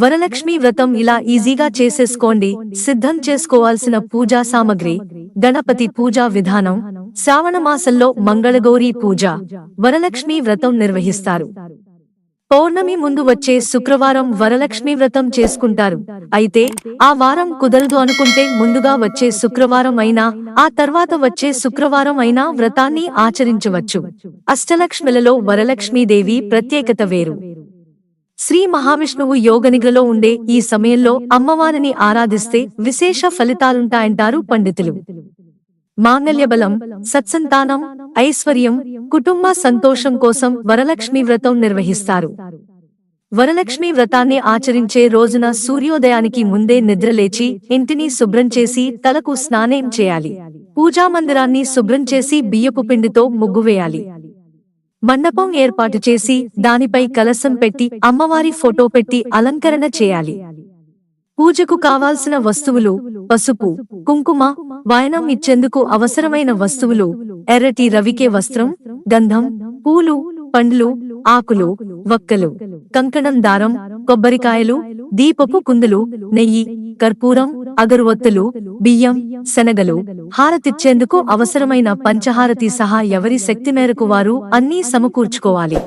వరలక్ష్మి వ్రతం ఇలా ఈజీగా చేసేసుకోండి. సిద్ధం చేసుకోవాల్సిన పూజా సామగ్రి గణపతి పూజా విధానం శ్రావణ మాసంలో మంగళగౌరీ పూజ వరలక్ష్మి వ్రతం నిర్వహిస్తారు. పౌర్ణమి ముందు వచ్చే శుక్రవారం వరలక్ష్మి వ్రతం చేసుకుంటారు. అయితే ఆ వారం కుదరదు అనుకుంటే ముందుగా వచ్చే శుక్రవారం అయినా ఆ తర్వాత వచ్చే శుక్రవారం అయినా వ్రతాన్ని ఆచరించవచ్చు. అష్టలక్ష్మిలలో వరలక్ష్మీదేవి ప్రత్యేకత వేరు. శ్రీ మహావిష్ణువు యోగనిగ్రలో ఉండే ఈ సమయంలో అమ్మవారిని ఆరాధిస్తే విశేష ఫలితాలుంటాయంటారు పండితులు. మాంగల్య బలం సత్సంతానం ఐశ్వర్యం కుటుంబ సంతోషం కోసం వరలక్ష్మి వ్రతం నిర్వహిస్తారు. వరలక్ష్మి వ్రతాన్ని ఆచరించే రోజున సూర్యోదయానికి ముందే నిద్రలేచి ఇంటిని శుభ్రం చేసి తలకు స్నానం చేయాలి. పూజా మందిరాన్ని శుభ్రం చేసి బియ్యపు పిండితో ముగ్గు వేయాలి. మండపం ఏర్పాటు చేసి దానిపై కలసం పెట్టి అమ్మవారి ఫోటో పెట్టి అలంకరణ చేయాలి. పూజకు కావాల్సిన వస్తువులు పసుపు కుంకుమ వాయనం ఇచ్చేందుకు అవసరమైన వస్తువులు ఎర్రటి రవికే వస్త్రం గంధం పూలు పండ్లు ఆకులు వక్కలు కంకణం దారం కొబ్బరికాయలు దీపపు కుందులు నెయ్యి కర్పూరం అగరువత్తులు బియ్యం శనగలు హారతిచ్చేందుకు అవసరమైన పంచహారతి సహా ఎవరి శక్తి మేరకు వారు అన్నీ సమకూర్చుకోవాలి.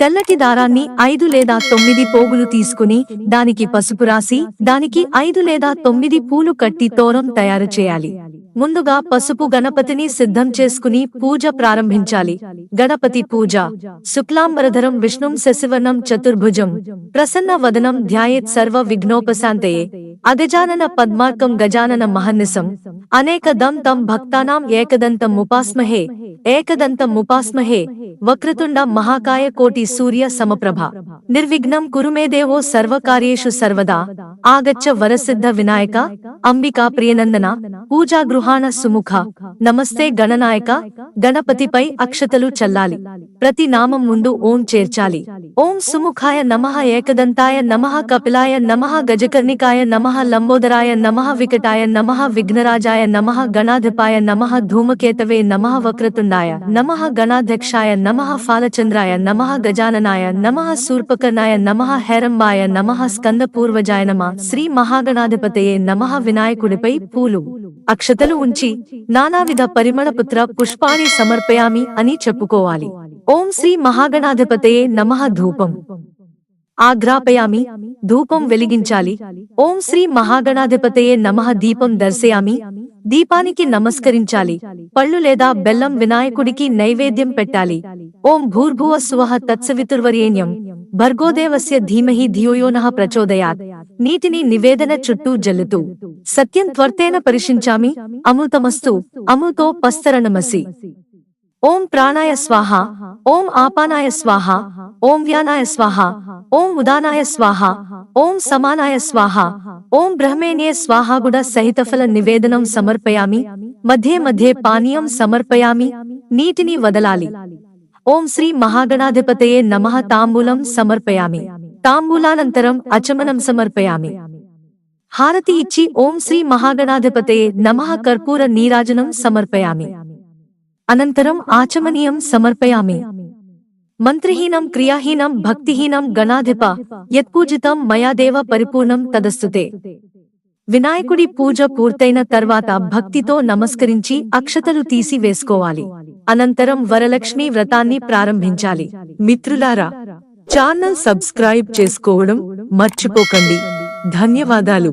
తెల్లటి దారాన్ని ఐదు లేదా తొమ్మిది పోగులు తీసుకుని దానికి పసుపు రాసి దానికి ఐదు లేదా తొమ్మిది పూలు కట్టి తోరం తయారు చేయాలి. ముందుగా పసుపు గణపతిని సిద్ధం చేసుకుని పూజ ప్రారంభించాలి. గణపతి పూజ. శుక్లాంబరధరం విష్ణుం శశివర్ణం చతుర్భుజం. ప్రసన్న వదనం ధ్యాయేత్ సర్వ విఘ్నోపశాంతయే. అగజానన పద్మార్కం గజానన మహన్నిసం అనేకదం తం భక్తానాం ఏకదంతం ముపాస్మహే ఏకదంతం ముపాస్మహే వక్రతుండ మహాకాయ కోటి సూర్య సమప్రభ. నిర్విఘ్నం కురుమేదేవో సర్వకార్యేషు సర్వదా. ఆగచ్చ వరసిద్ధ వినాయక. అంబికా ప్రియనందన పూజా గృహాణ సుముఖ నమస్తే గణనాయక గణపతిపై అక్షతలు చల్లాలి ప్రతి నామం ముందు ఓం చేర్చాలి ఓం సుముఖాయ నమః ఏకదంతాయ నమః కపిలాయ నమః గజకర్ణికాయ నమః లంబోదరాయ నమః వికటాయ నమః విఘ్నరాజాయ నమః గణాధిపాయ నమః ధూమకేతవే నమః వక్రతుండాయ నమః గణాధ్యక్షాయ నమః ఫాలచంద్రాయ నమః గజాననాయ నమః శూర్పకర్ణాయ నమః హేరంబాయ నమః స్కందపూర్వజాయ నమ శ్రీ మహాగణాధిపతయే నమః వినాయకుడిపై పూలు అక్షతలు ఉంచి నానావిధ పరిమళపుత్ర పుష్పాన్ని సమర్పయామి అని చెప్పుకోవాలి. ఓం శ్రీ మహాగణాధిపతయే నమః ధూపం. ఆగ్రాపయామి ధూపం వెలిగించాలి. ఓం శ్రీ మహాగణాధిపతయే నమః దీపం దర్శయామి. దీపానికి నమస్కరించాలి. పళ్ళు లేదా బెల్లం వినాయకుడికి నైవేద్యం పెట్టాలి. ఓం భూర్భువ స్వహ తత్సవితుర్వరేణ్యం భర్గోదేవస్య ధీమహి ధియోయోనః ప్రచోదయాత్. నీటిని నివేదన చుట్టూ జల్లుతూ. సత్యం త్వర్తేన పరిశించామి. అమృతమస్తు. అమృతో పస్తరణమసి. ఓం ప్రాణాయ స్వాహ. ఓం ఆపానాయ స్వాహ. ఓం వ్యానాయ స్వాహ. ఓం ఉదానాయ స్వాహ. ఓం సమానాయ స్వాహ. ఓం బ్రహ్మేణ్యే స్వాహాగుడ సహితఫల నివేదనం సమర్పయామి. మధ్యే మధ్యే పానీయం సమర్పయామి. నీటిని వదలాలి. ఓం శ్రీ మహాగణాధిపతయే నమః తాంబూలం సమర్పయామి. తాంబూలానంతరం అచమనం సమర్పయామి. హారతి ఇచ్చి ఓం శ్రీ మహాగణాధిపతే నమః కర్పూర నీరాజనం సమర్పయామి. అనంతరం ఆచమనీయం సమర్పయామి. మంత్రహీనం క్రియాహీనం భక్తిహీనం గణాధిప యత్పూజితం మయా దేవ పరిపూర్ణం తదస్తుతే. వినాయకుడి పూజ పూర్తయిన తర్వాత భక్తితో నమస్కరించి అక్షతలు తీసి వేసుకోవాలి. అనంతరం వరలక్ష్మి వ్రతాన్ని ప్రారంభించాలి. మిత్రులారా ఛానల్ సబ్స్క్రైబ్ చేసుకోవడం మర్చిపోకండి. ధన్యవాదాలు